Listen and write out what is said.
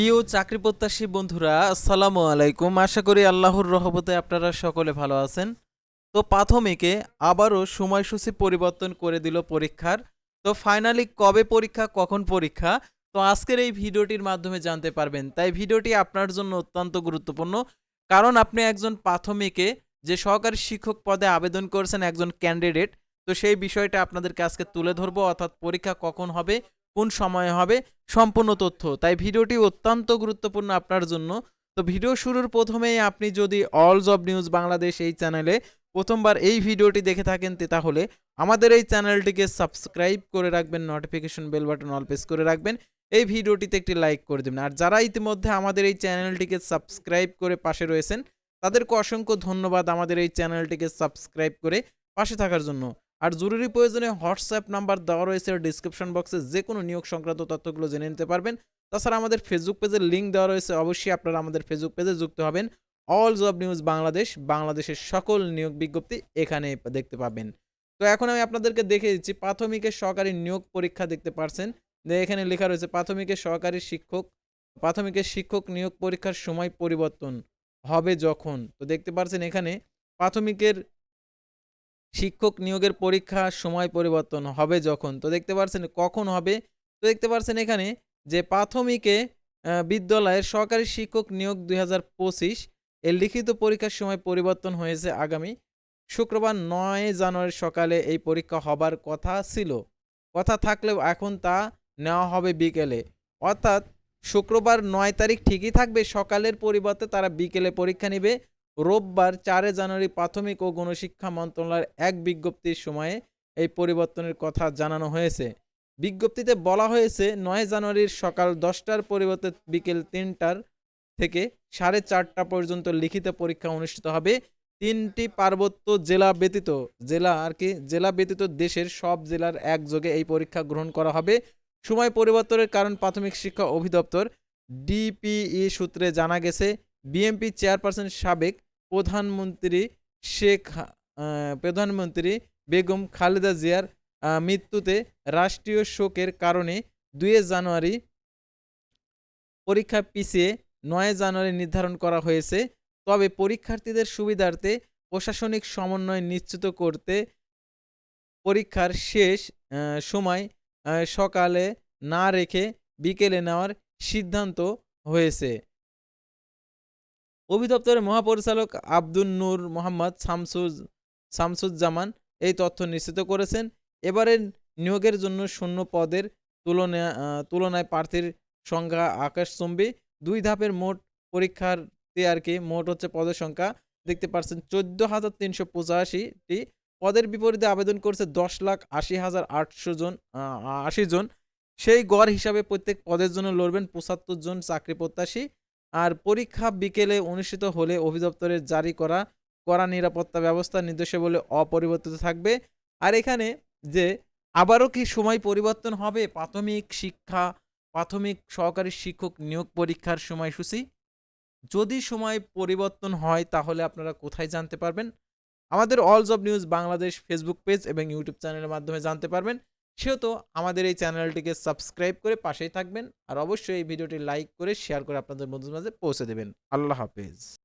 প্রিয় চাকরি প্রত্যাশী বন্ধুরা, আসসালামু আলাইকুম। আশা করি আল্লাহর রহমতে আপনারা সকলে ভালো আছেন। তো প্রাথমিকে আবারও সময়সূচি পরিবর্তন করে দিল পরীক্ষার। তো ফাইনালি কবে পরীক্ষা, কখন পরীক্ষা? তো আজকের এই ভিডিওটির মাধ্যমে জানতে পারবেন। তাই ভিডিওটি আপনার জন্য অত্যন্ত গুরুত্বপূর্ণ। কারণ আপনি একজন প্রাথমিকে যে সহকারী শিক্ষক পদে আবেদন করেছেন একজন ক্যান্ডিডেট, তো সেই বিষয়টা আপনাদেরকে আজকে তুলে ধরবো। অর্থাৎ পরীক্ষা কখন হবে কোন সময়ে হবে সম্পূর্ণ তথ্য। তাই ভিডিওটি অত্যন্ত গুরুত্বপূর্ণ আপনার জন্য। তো ভিডিও শুরুর প্রথমেই আপনি যদি অল জব নিউজ বাংলাদেশ এই চ্যানেলে প্রথমবার এই ভিডিওটি দেখে থাকেন তাহলে আমাদের এই চ্যানেলটিকে সাবস্ক্রাইব করে রাখবেন notification bell button all press করে রাখবেন। এই ভিডিওটিতে একটি লাইক করে দেবেন। আর যারা ইতিমধ্যে আমাদের এই চ্যানেলটিকে সাবস্ক্রাইব করে পাশে রয়েছেন, তাদেরকে অসংখ্য ধন্যবাদ আমাদের এই চ্যানেলটিকে সাবস্ক্রাইব করে পাশে থাকার জন্য। আর জরুরি প্রয়োজনে হোয়াটসঅ্যাপ নাম্বার দেওয়া রয়েছে ডিসক্রিপশন বক্সে যে কোনো নিয়োগ সংক্রান্ত তথ্যগুলো জেনে নিতে পারবেন। তাছাড়া আমাদের ফেসবুক পেজের লিঙ্ক দেওয়া রয়েছে, অবশ্যই আপনারা আমাদের ফেসবুক পেজে যুক্ত হবেন। অল জব নিউজ বাংলাদেশ বাংলাদেশের সকল নিয়োগ বিজ্ঞপ্তি এখানে দেখতে পাবেন। তো এখন আমি আপনাদেরকে দেখে দিচ্ছি প্রাথমিকের সহকারী নিয়োগ পরীক্ষা দেখতে পারছেন। যে এখানে লেখা রয়েছে প্রাথমিকের সহকারী শিক্ষক প্রাথমিকের শিক্ষক নিয়োগ পরীক্ষার সময় পরিবর্তন হবে যখন। তো দেখতে পারছেন এখানে, প্রাথমিকের শিক্ষক নিয়োগের পরীক্ষা সময় পরিবর্তন হবে যখন। তো দেখতে পারছেন কখন হবে? তো দেখতে পারছেন এখানে যে প্রাথমিকে বিদ্যালয়ের সরকারি শিক্ষক নিয়োগ দুই হাজার পঁচিশ, এর লিখিত পরীক্ষার সময় পরিবর্তন হয়েছে আগামী শুক্রবার নয় জানুয়ারি সকালে এই পরীক্ষা হবার কথা ছিল। কথা থাকলেও এখন তা নেওয়া হবে বিকেলে। অর্থাৎ শুক্রবার নয় তারিখ ঠিকই থাকবে, সকালের পরিবর্তে তারা বিকেলে পরীক্ষা নেবে। রোববার চারে জানুয়ারি প্রাথমিক ও গণশিক্ষা মন্ত্রণালয়ের এক বিজ্ঞপ্তির সময়ে এই পরিবর্তনের কথা জানানো হয়েছে। বিজ্ঞপ্তিতে বলা হয়েছে, নয় জানুয়ারির সকাল দশটার পরিবর্তে বিকেল তিনটার থেকে সাড়ে চারটা পর্যন্ত লিখিত পরীক্ষা অনুষ্ঠিত হবে। তিনটি পার্বত্য জেলা ব্যতীত জেলা আর কি, জেলা ব্যতীত দেশের সব জেলার একযোগে এই পরীক্ষা গ্রহণ করা হবে। সময় পরিবর্তনের কারণ প্রাথমিক শিক্ষা অধিদপ্তর ডিপিই সূত্রে জানা গেছে বিএমপি চেয়ারপারসন সাবেক প্রধানমন্ত্রী শেখ প্রধানমন্ত্রী বেগম খালেদা জিয়ার মৃত্যুতে রাষ্ট্রীয় শোকের কারণে দুই জানুয়ারি পরীক্ষা পিছিয়ে নয় জানুয়ারি নির্ধারণ করা হয়েছে। তবে পরীক্ষার্থীদের সুবিধার্থে প্রশাসনিক সমন্বয় নিশ্চিত করতে পরীক্ষার শেষ সময় সকালে না রেখে বিকেলে নেওয়ার সিদ্ধান্ত হয়েছে। অভিদপ্তরের মহাপরিচালক আব্দুল নূর মোহাম্মদ শামসুজ শামসুজ্জামান এই তথ্য নিশ্চিত করেছেন। এবারের নিয়োগের জন্য শূন্য পদের তুলনায় আহ, তুলনায় প্রার্থীর সংখ্যা আকাশচুম্বী। দুই ধাপের মোট পরীক্ষার্থী আর কি মোট হচ্ছে পদের সংখ্যা। দেখতে পাচ্ছেন চোদ্দ হাজার তিনশো পঁচাশিটি পদের বিপরীতে আবেদন করছে দশ লাখ আশি হাজার আটশো জন আশি জন। সেই গড় হিসাবে প্রত্যেক পদের জন্য লড়বেন পঁচাত্তর জন চাকরি প্রত্যাশী। আর পরীক্ষা বিকেলে অনুষ্ঠিত হলে অধিদপ্তরের জারি করা কড়া নিরাপত্তা ব্যবস্থা নির্দেশাবলী অপরিবর্তিত থাকবে। আর এখানে যে আবারও কি সময় পরিবর্তন হবে? প্রাথমিক শিক্ষা, প্রাথমিক সহকারী শিক্ষক নিয়োগ পরীক্ষার সময়সূচি। যদি সময় পরিবর্তন হয় তাহলে আপনারা কোথায় জানতে পারবেন? আমাদের all job news Bangladesh Facebook page এবং ইউটিউব চ্যানেলের মাধ্যমে জানতে পারবেন। সেহেতু আমাদের এই চ্যানেলটিকে সাবস্ক্রাইব করে পাশেই থাকবেন আর অবশ্যই এই ভিডিওটি লাইক করে শেয়ার করে আপনাদের বন্ধুদের মাঝে পৌঁছে দেবেন। আল্লাহ হাফেজ।